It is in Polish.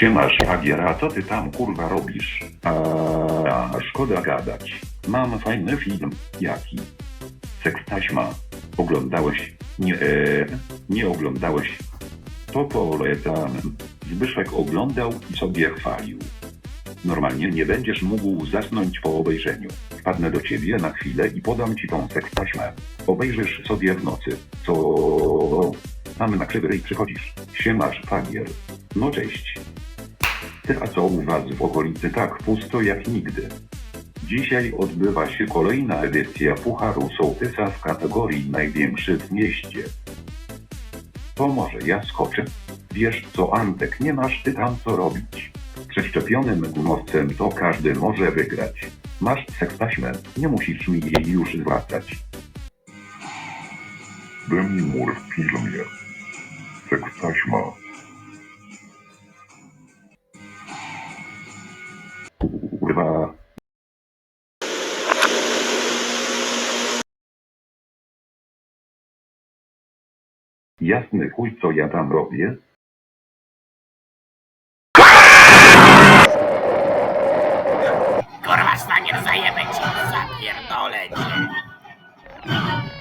Siemasz, Agiera, co ty tam kurwa robisz? A, szkoda gadać. Mam fajny film. Jaki? Sekstaśma. Oglądałeś? Nie, e, nie oglądałeś. To polecam. Zbyszek oglądał i sobie chwalił. Normalnie nie będziesz mógł zasnąć po obejrzeniu. Wpadnę do ciebie na chwilę i podam ci tą sekstaśmę. Obejrzysz sobie w nocy. Co? Mamy na krzywy ryj, przychodzisz. Siemasz, fagier. No cześć. A co u was w okolicy tak pusto jak nigdy? Dzisiaj odbywa się kolejna edycja Pucharu Sołtysa w kategorii największy w mieście. To może ja skoczę? Wiesz co, Antek, nie masz ty tam co robić. Przeszczepionym gumowcem to każdy może wygrać. Masz sekstaśmę, nie musisz mi jej już zwracać. Demi Moore w. kurwa Jasny chuj, co ja tam robię? Kurwa, stanie zajebę cię, zapierdolę cię.